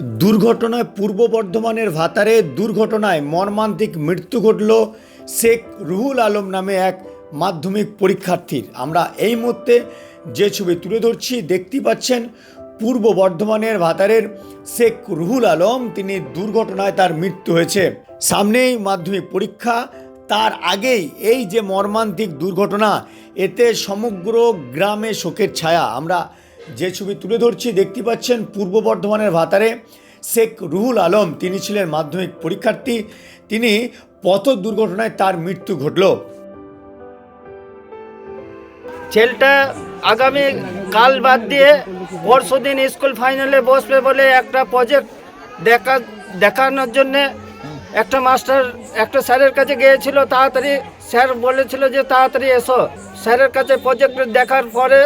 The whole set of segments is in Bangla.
দুর্ঘটনায় পূর্ব বর্ধমানের ভাতারে দুর্ঘটনায় মর্মান্তিক মৃত্যু ঘটল শেখ রুহুল আলম নামে এক মাধ্যমিক পরীক্ষার্থীর। আমরা এই মুহূর্তে যে ছবি তুলে ধরছি দেখতে পাচ্ছেন পূর্ব বর্ধমানের ভাতারের শেখ রুহুল আলম, তিনি দুর্ঘটনায় তার মৃত্যু হয়েছে। সামনেই মাধ্যমিক পরীক্ষা, তার আগেই এই যে মর্মান্তিক দুর্ঘটনা, এতে সমগ্র গ্রামে শোকের ছায়া। আমরা যে ছবি তুলে ধরছি, দেখতে পাচ্ছেন পূর্ব বর্ধমানের ভাতারে শেখ রুহুল আলম। তিনি ছিলেন মাধ্যমিক পরীক্ষার্থী। তিনি পথ দুর্ঘটনায় তার মৃত্যু ঘটল। ছেলেটা আগামী কাল বাদ দিয়ে পরশু দিন স্কুল ফাইনালে বসবে বলে একটা প্রজেক্ট দেখা, দেখানোর জন্যে একটা মাস্টার, একটা স্যারের কাছে গিয়েছিল। তাড়াতাড়ি স্যার বলেছিল যে তাড়াতাড়ি এসো। স্যারের কাছে প্রজেক্ট দেখার পরে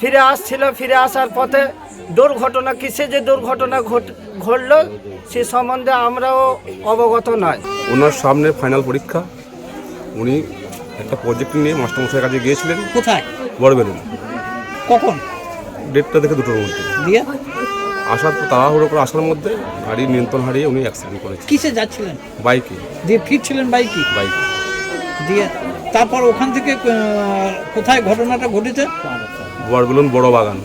ফিরে আসছিল ফিরে আসার পথে দুর্ঘটনা কিসে যে দুর্ঘটনা ঘট- ঘটলো সে সম্বন্ধে আমরাও অবগত নয়। ওনার সামনে ফাইনাল পরীক্ষা। উনি একটা প্রজেক্ট নিয়ে মাস্টারমশাইয়ের কাছে গিয়েছিলেন। কোথায়? বড়বেলুন কখন? ডেটটা দেখে দুটোর মধ্যে। দিয়ে? আসার পর তাড়াহুড়ো করে আসার মধ্যে গাড়ির নিয়ন্ত্রণ হারিয়ে উনি অ্যাক্সিডেন্ট করেছেন। কিসে যাচ্ছিলেন? বাইকে। দিয়ে ফিরছিলেন বাইকে? বাইকে। দিয়ে? তারপর ওখান থেকে কোথায় ঘটনাটা ঘটেছে? বড় বাগান